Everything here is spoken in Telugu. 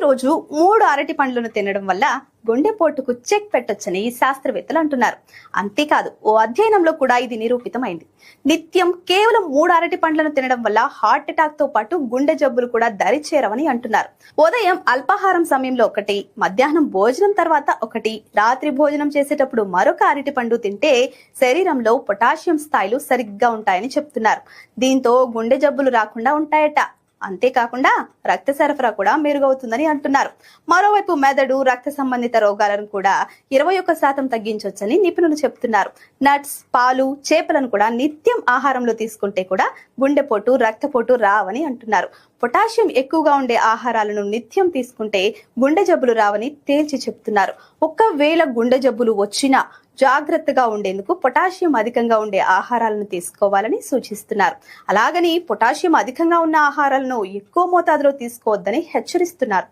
ప్రతిరోజు మూడు అరటి పండ్లను తినడం వల్ల గుండెపోటుకు చెక్ పెట్టొచ్చని శాస్త్రవేత్తలు అంటున్నారు. అంతేకాదు ఓ అధ్యయనంలో కూడా ఇది నిరూపితమైంది. నిత్యం కేవలం మూడు అరటి పండ్లను తినడం వల్ల హార్ట్ అటాక్తో పాటు గుండె జబ్బులు కూడా దరిచేరవని అంటున్నారు. ఉదయం అల్పాహారం సమయంలో ఒకటి మధ్యాహ్నం భోజనం తర్వాత ఒకటి రాత్రి భోజనం చేసేటప్పుడు మరొక అరటి పండు తింటే శరీరంలో పొటాషియం స్థాయిలు సరిగ్గా ఉంటాయని చెప్తున్నారు. దీంతో గుండె జబ్బులు రాకుండా ఉంటాయట. అంతేకాకుండా రక్త సరఫరా కూడా మెరుగవుతుందని అంటున్నారు. మరోవైపు మెదడు రక్త సంబంధిత రోగాలను కూడా ఇరవై ఒక్క శాతం తగ్గించవచ్చని నిపుణులు చెప్తున్నారు. నట్స్ పాలు చేపలను కూడా నిత్యం ఆహారంలో తీసుకుంటే కూడా గుండెపోటు రక్తపోటు రావని అంటున్నారు. పొటాషియం ఎక్కువగా ఉండే ఆహారాలను నిత్యం తీసుకుంటే గుండె జబ్బులు రావని తేల్చి చెప్తున్నారు. ఒక్కవేళ గుండె జబ్బులు వచ్చినా జాగ్రత్తగా ఉండేందుకు పొటాషియం అధికంగా ఉండే ఆహారాలను తీసుకోవాలని సూచిస్తున్నారు. అలాగని పొటాషియం అధికంగా ఉన్న ఆహారాలను ఎక్కువ మోతాదులో తీసుకోవద్దని హెచ్చరిస్తున్నారు.